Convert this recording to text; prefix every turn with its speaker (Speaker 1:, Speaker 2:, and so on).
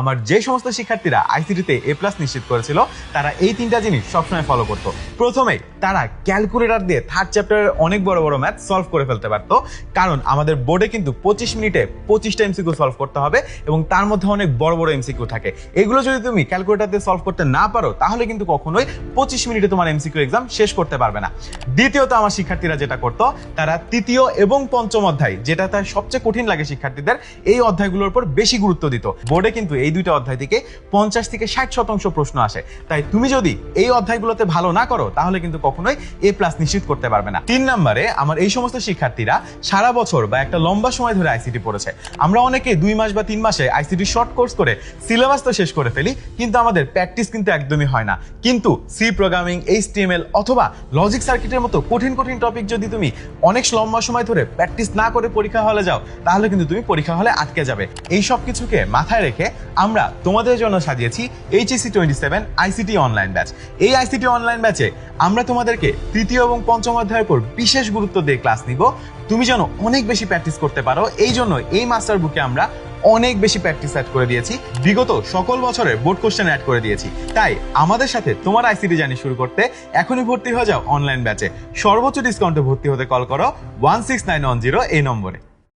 Speaker 1: আমার যে সমস্ত শিক্ষার্থীরা আইসিটিতে এ প্লাস নিশ্চিত করেছিল, তারা এই তিনটা জিনিস সবসময় ফলো করতো। প্রথমেই তারা ক্যালকুলেটর দিয়ে থার্ড চ্যাপ্টারের অনেক বড় বড় ম্যাথ সলভ করে ফেলতে পারতো। কারণ আমাদের বোর্ডে কিন্তু পঁচিশ মিনিটে পঁচিশটা এমসিকিউ সলভ করতে হবে এবং তার মধ্যে অনেক বড় বড় এমসিকিউ থাকে। এগুলো যদি তুমি ক্যালকুলেটর দিয়ে সলভ করতে না পারো, তাহলে কিন্তু কখনোই পঁচিশ মিনিটে তোমার এমসিকিউ এক্সাম শেষ করতে পারবে না। দ্বিতীয়ত, আমার শিক্ষার্থীরা যেটা করতো, তারা তৃতীয় এবং পঞ্চম অধ্যায় যেটা তার সবচেয়ে কঠিন লাগে শিক্ষার্থীদের, এই অধ্যায়গুলোর উপর বেশি গুরুত্ব দিত। বোর্ডে কিন্তু এই দুইটা অধ্যায় থেকে পঞ্চাশ থেকে ষাট শতাংশ প্রশ্ন আসে। তাই তুমি যদি এই অধ্যায়গুলোতে ভালো না করো, তাহলে কিন্তু কখনোই এ প্লাস নিশ্চিত করতে পারবে না। তিন নম্বরে আমার এই সমস্ত শিক্ষার্থীরা সারা বছর বা একটা লম্বা সময় ধরে আইসিটি পড়েছে। আমরা অনেকে দুই মাস বা তিন মাসে আইসিটি শর্ট কোর্স করে সিলেবাস তো শেষ করে ফেলি, কিন্তু আমাদের প্র্যাকটিস কিন্তু একদমই হয় না। কিন্তু সি প্রোগ্রামিং এইচটিএমএল অথবা লজিক সার্কিটের মতো কঠিন কঠিন টপিক যদি তুমি অনেক লম্বা সময় ধরে প্র্যাকটিস না করে পরীক্ষা হলে যাও, তাহলে কিন্তু তুমি পরীক্ষা হলে আটকে যাবে। এই সব কিছুকে মাথায় রেখে আমরা তোমাদের জন্য সাজিয়েছি HSC twenty seven ICT online batch এই আইসিটি অনলাইন ব্যাচে আমরা তোমাদেরকে তৃতীয় এবং পঞ্চম অধ্যায়ের উপর বিশেষ গুরুত্ব দিয়ে ক্লাস নিব। তুমি যেন অনেক বেশি প্র্যাকটিস করতে পারো। এই জন্য এই মাস্টার বুকে আমরা অনেক বেশি প্র্যাকটিস অ্যাড করে দিয়েছি। বিগত সকল বছরের বোর্ড কোশ্চেন অ্যাড করে দিয়েছি। তাই আমাদের সাথে তোমার আইসিটি জার্নি শুরু করতে এখনই ভর্তি হয়ে যাও অনলাইন ব্যাচে সর্বোচ্চ ডিসকাউন্টে ভর্তি হতে কল করো। One six nine one zero এই নম্বরে।